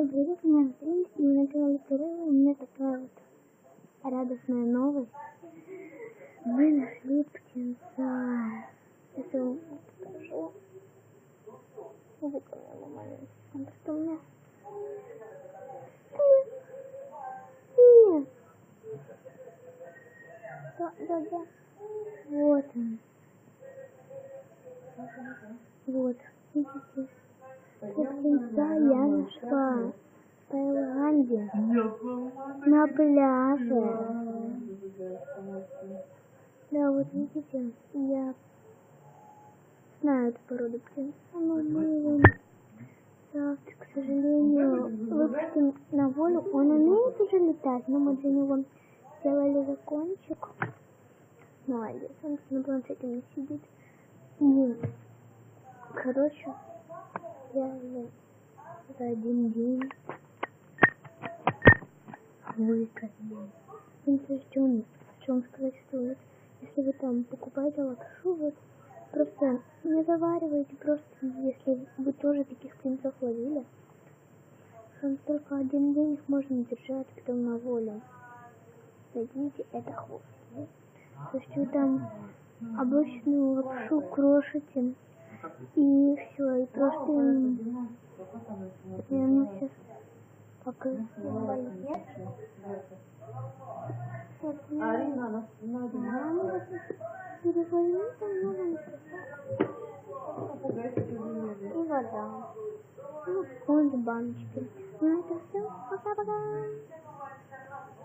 Всем привет, меня зовут на канале Кирилла, у меня такая вот радостная новость. Мы нашли птенца. Сейчас я вам покажу. Вот у меня момент. Он просто у меня... Нет. Да, да, да. Вот он. Вот, видите? птенца я нашла Таиланде на пляже. Да, вот видите, я знаю эту породу птенца, но мы его завтра, к сожалению, выпустим на волю. Он умеет уже летать, но мы для него сделали закончик. Молодец, он на планшете не сидит. И, короче, я за один день выкормил. Интересно, что он, что он сказать стоит. Если вы там покупаете лапшу, вот просто не заваривайте, просто если вы тоже таких птенцов ловили. Он только один день их можно держать, потом на волю. Видите, это хвост. То есть вы там обычную лапшу крошите, и все, и просто ну покажу. Арина, надо. Перезвони там И вода. Ну, фонд баночки. Ну это все. Пока-пока.